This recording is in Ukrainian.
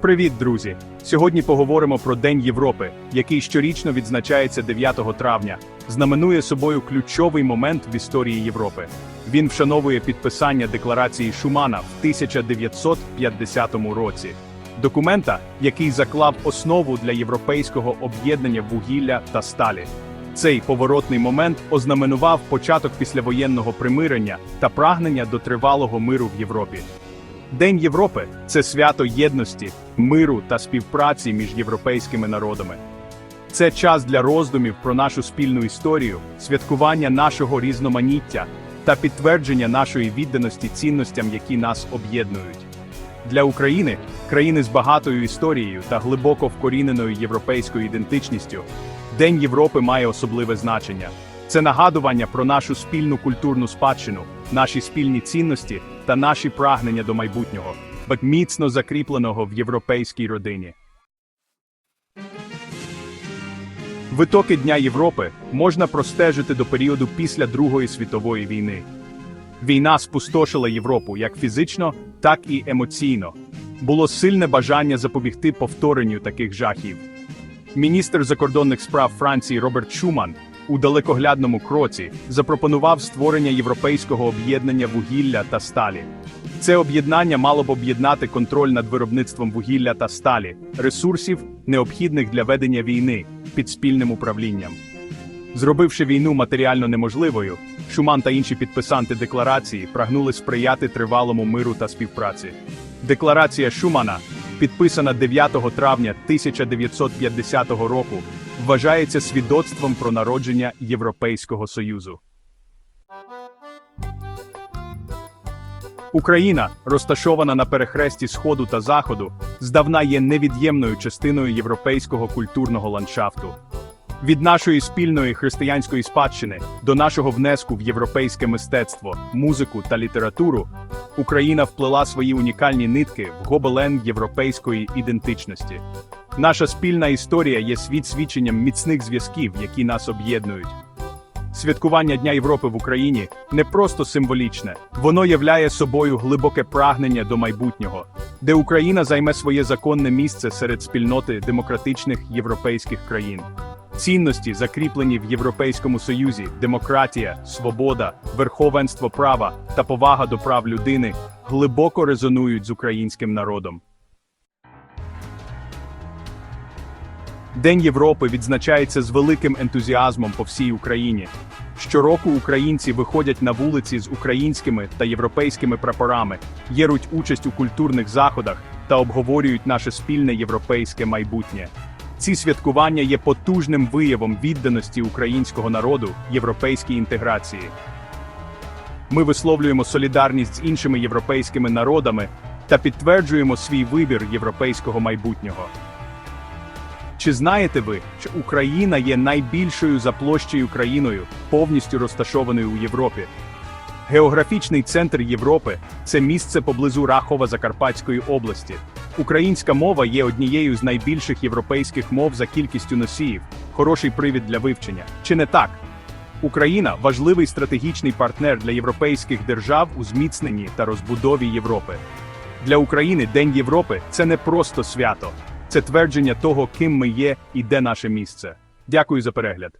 Привіт, друзі! Сьогодні поговоримо про День Європи, який щорічно відзначається 9 травня, знаменує собою ключовий момент в історії Європи. Він вшановує підписання декларації Шумана в 1950 році, документа, який заклав основу для європейського об'єднання вугілля та сталі. Цей поворотний момент ознаменував початок післявоєнного примирення та прагнення до тривалого миру в Європі. День Європи це свято єдності, миру та співпраці між європейськими народами. Це час для роздумів про нашу спільну історію, святкування нашого різноманіття та підтвердження нашої відданості цінностям, які нас об'єднують. Для України, країни з багатою історією та глибоко вкоріненою європейською ідентичністю, День Європи має особливе значення. Це нагадування про нашу спільну культурну спадщину, наші спільні цінності та наші прагнення до майбутнього, бак міцно закріпленого в європейській родині. Витоки Дня Європи можна простежити до періоду після Другої світової війни. Війна спустошила Європу як фізично, так і емоційно. Було сильне бажання запобігти повторенню таких жахів. Міністр закордонних справ Франції Роберт Шуман у далекоглядному кроці запропонував створення європейського об'єднання вугілля та сталі. Це об'єднання мало б об'єднати контроль над виробництвом вугілля та сталі, ресурсів, необхідних для ведення війни, під спільним управлінням. Зробивши війну матеріально неможливою, Шуман та інші підписанти декларації прагнули сприяти тривалому миру та співпраці. Декларація Шумана, підписана 9 травня 1950 року, вважається свідоцтвом про народження Європейського Союзу. Україна, розташована на перехресті Сходу та Заходу, здавна є невід'ємною частиною європейського культурного ландшафту. Від нашої спільної християнської спадщини до нашого внеску в європейське мистецтво, музику та літературу, Україна вплела свої унікальні нитки в гобелен європейської ідентичності. Наша спільна історія є світ свідченням міцних зв'язків, які нас об'єднують. Святкування Дня Європи в Україні не просто символічне, воно являє собою глибоке прагнення до майбутнього, де Україна займе своє законне місце серед спільноти демократичних європейських країн. Цінності, закріплені в Європейському Союзі, демократія, свобода, верховенство права та повага до прав людини глибоко резонують з українським народом. День Європи відзначається з великим ентузіазмом по всій Україні. Щороку українці виходять на вулиці з українськими та європейськими прапорами, єруть участь у культурних заходах та обговорюють наше спільне європейське майбутнє. Ці святкування є потужним виявом відданості українського народу європейській інтеграції. Ми висловлюємо солідарність з іншими європейськими народами та підтверджуємо свій вибір європейського майбутнього. Чи знаєте ви, що Україна є найбільшою за площею країною, повністю розташованою у Європі? Географічний центр Європи це місце поблизу Рахова Закарпатської області. Українська мова є однією з найбільших європейських мов за кількістю носіїв, хороший привід для вивчення. Чи не так? Україна важливий стратегічний партнер для європейських держав у зміцненні та розбудові Європи. Для України День Європи це не просто свято, це твердження того, ким ми є і де наше місце. Дякую за перегляд.